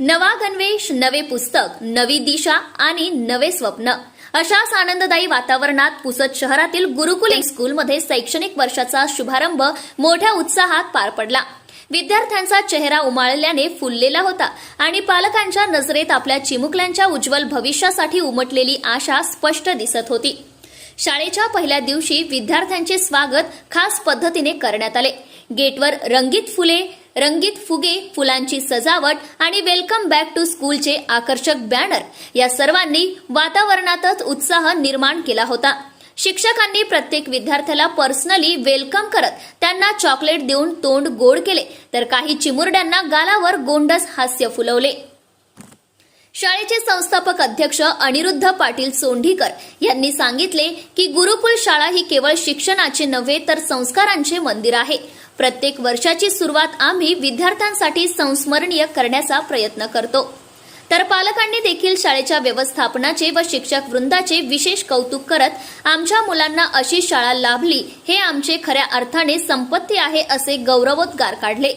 नवा गणवेश नवे पुस्तक नवी दिशा आणि नवे स्वप्न. अशाच आनंददायी वातावरणात पुसद शहरातील गुरुकुल स्कूलमध्ये शैक्षणिक वर्षाचा शुभारंभ मोठ्या उत्साहात पार पडला. विद्यार्थ्यांचा चेहरा उमाळल्याने फुललेला होता आणि पालकांच्या नजरेत आपल्या चिमुकल्यांच्या उज्ज्वल भविष्यासाठी उमटलेली आशा स्पष्ट दिसत होती. शाळेच्या पहिल्या दिवशी विद्यार्थ्यांचे स्वागत खास पद्धतीने करण्यात आले. गेटवर रंगीत फुले रंगीत फुगे फुलांची सजावट आणि वेलकम बॅक टू स्कूलचे आकर्षक बॅनर या सर्वांनी वातावरणातच उत्साह निर्माण केला होता. शिक्षकांनी प्रत्येक विद्यार्थ्याला पर्सनली वेलकम करत त्यांना चॉकलेट देऊन तोंड गोड केले तर काही चिमुरड्यांना गालावर गोंडस हास्य फुलवले. शाळेचे संस्थापक अध्यक्ष अनिरुद्ध पाटील सोंढीकर यांनी सांगितले की गुरुकुल शाळा ही केवळ शिक्षणाचे नव्हे तर संस्कारांचे मंदिर आहे. प्रत्येक वर्षाची सुरुवात आम्ही विद्यार्थ्यांसाठी संस्मरणीय करण्याचा प्रयत्न करतो. तर पालकांनी देखील शाळेच्या व्यवस्थापनाचे व शिक्षक वृंदाचे विशेष कौतुक करत आमच्या मुलांना अशी शाळा लाभली हे आमचे खऱ्या अर्थाने संपत्ती आहे असे गौरवोद्गार काढले.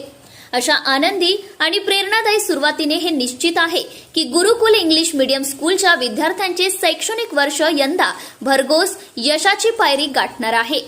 अशा आनंदी आणि प्रेरणादायी सुरुवातीने हे निश्चित आहे की गुरुकुल इंग्लिश मीडियम स्कूलच्या विद्यार्थ्यांचे शैक्षणिक वर्ष यंदा भरघोस यशाची पायरी गाठणार आहे.